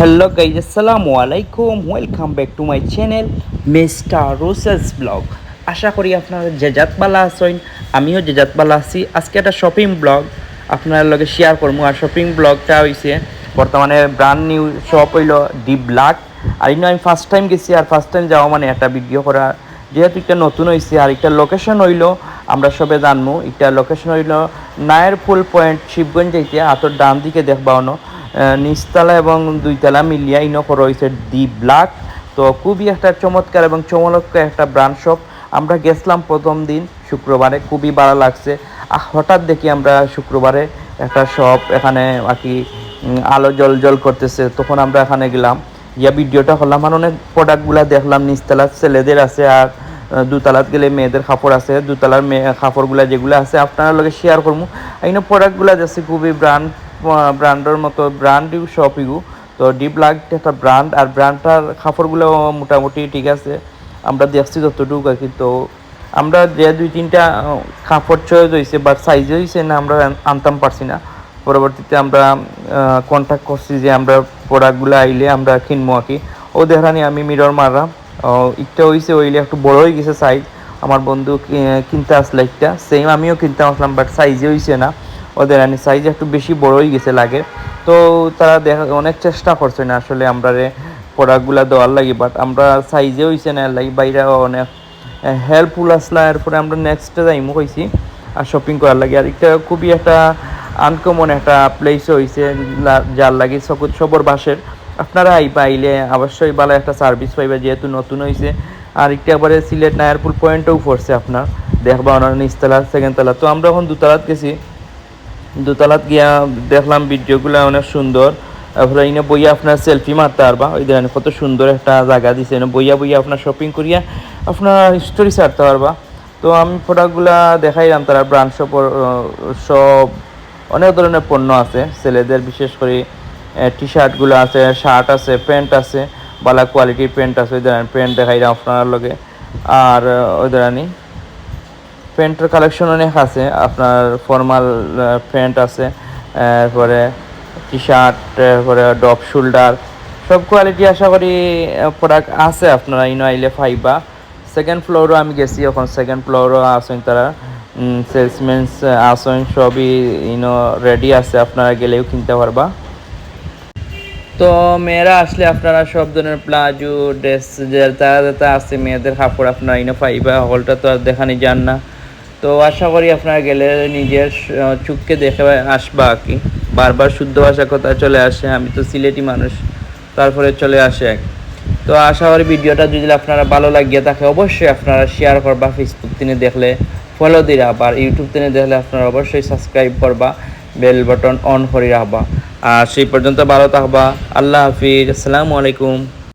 Hello guys আসসালামু আলাইকুম welcome back to my channel mister Roses blog আশা করি আপনারা জেজাত বালা আছেন, আমিও জেজাত বালা আছি। আজকে একটা শপিং ব্লগ আপনার লগে শেয়ার করব। আর শপিং ব্লগটা হয়েছে বর্তমানে ব্র্যান্ড নিউ শপ হইল ডি ব্ল্যাক আর ইনো আমি ফার্স্ট টাইম গেছি, আর ফার্স্ট টাইম যাওয়া মানে একটা ভিডিও করা। যেহেতু একটা নতুন হয়েছে আর একটা লোকেশন হইল, আমরা সবে জানব একটা লোকেশন হইল নায়ের ফুল পয়েন্ট শিবগঞ্জ যাইতে আতর ডান দিকে দেখবা অন্য নিচতলা এবং দুইতলা মিলিয়া ইনো করা হয়েছে ডি ব্ল্যাক তো খুবই একটা চমৎকার এবং চমলক একটা ব্রান্ড শপ আমরা গেছিলাম প্রথম দিন, শুক্রবারে খুবই ভালো লাগছে। হঠাৎ দেখি আমরা শুক্রবারে একটা শপ এখানে আর কি আলো জল জল করতেছে। তখন আমরা এখানে গেলাম। ইয়া ভিডিওটা করলাম আর অনেক প্রোডাক্টগুলো দেখলাম। নিচতলার ছেলেদের আছে আর দুতলাত গেলে মেয়েদের কাপড় আছে। দুতলার মেয়ে কাপড়গুলো যেগুলো আছে, আপনার লগে শেয়ার করব এই প্রোডাক্টগুলো যাচ্ছে খুবই ব্র্যান্ড ব্র্যান্ডের মতো ব্র্যান্ড ইউ শপ ইউ তো ডিপ লাগ একটা ব্র্যান্ড আর ব্র্যান্ডটার কাপড়গুলো মোটামুটি ঠিক আছে। আমরা দেখছি যতটুকু আর কি। তো আমরা যে দুই তিনটা কাপড় চয়েস হয়েছে বাট সাইজ হয়েছে না, আমরা আনতাম পারছি না। পরবর্তীতে আমরা কন্ট্যাক্ট করছি যে আমরা প্রোডাক্টগুলো আইলে আমরা কিনবো আর কি। ও দেখানি আমি মিরর মারলাম। ইটা হয়েছে ওইলে একটু বড় হয়ে গেছে সাইজ আমার বন্ধু কিনতে আসলে একটা। সেম আমিও কিনতে আসলাম বাট সাইজে হয়েছে না। ওদের আনি সাইজ একটু বেশি বড় হয়ে গেছে লাগে। তো তারা দেখা, অনেক চেষ্টা করছে না আসলে আমরা প্রোডাক্টগুলো দেওয়ার লাগে বাট আমরা সাইজে হয়েছে না লাগে বাইরে অনেক হেল্পফুল আসলা, এরপরে আমরা নেক্সট যাইমু কইছি, আর শপিং করার লাগে। আর একটা খুবই একটা আনকমন একটা প্লেস হয়েছে যার লাগে সকল সবর বাসের। আপনারা আইবা আইলে অবশ্যই ভালো একটা সার্ভিস পাইবে, যেহেতু নতুন হয়েছে আর একটু একবারে সিলেট নায়ারপুর পয়েন্টেও পড়ছে আপনার। দেখবা ওনার নিচতলা সেকেন্ড তলা। তো আমরা এখন দুতলাত গেছি। দোতলাত গিয়া দেখলাম ভিডিওগুলো অনেক সুন্দর। তারপরে এনে বইয়া আপনার সেলফি মারতে পারবা। ওই দেখেন কত সুন্দর একটা জায়গা দিছে। এনে বইয়া বইয়া আপনার শপিং করিয়া আপনার স্টোরি ছাড়তে পারবা। তো আমি প্রোডাক্টগুলা দেখাইলাম, তারা ব্রান্ড শপ সব অনেক ধরনের পণ্য আছে। ছেলেদের বিশেষ করে টি শার্টগুলো আছে শার্ট আছে প্যান্ট আছে ভালো কোয়ালিটির প্যান্ট আছে। ওই ধরেন প্যান্ট দেখাইলাম আপনার লগে। আর, ওই ধরানি প্যান্টের কালেকশন অনেক আছে। আপনার ফর্মাল প্যান্ট আছে, এরপরে টি শার্ট তারপরে ডপ শোল্ডার সব কোয়ালিটি আশা করি প্রোডাক্ট আছে আপনারা ইনো আইলে পাইবা সেকেন্ড ফ্লোরও আমি গেছি এখন সেকেন্ড ফ্লোরও আসেন তারা। সেলসম্যানস আসেন সবই ইনো রেডি আছে, আপনারা গেলেও কিনতে পারবা। তো মেয়েরা আসলে আপনারা সব ধরনের প্লাজো, ড্রেস যেটা যেটা আছে, মেয়েদের কাপড় আপনারা ইনো পাইবা হলটা তো আর দেখানি যান না। তো আশা করি আপনারা গেলে নিজের চোখকে দেখে আসবা আর কি। বারবার শুদ্ধ ভাষার কথা চলে আসে, আমি তো সিলেটি মানুষ, তারপরে চলে আসে তো আশা করি ভিডিওটা যদি আপনারা ভালো লাগিয়ে থাকে, অবশ্যই আপনারা শেয়ার করবা ফেসবুক দিনে দেখলে ফলো দিয়ে রাখবা, আর ইউটিউব দিনে দেখলে আপনারা অবশ্যই সাবস্ক্রাইব করবা বেল বাটন অন করে রাখবা। আর সেই পর্যন্ত ভালো থাকবা, আল্লাহ হাফিজ, আসসালামু আলাইকুম।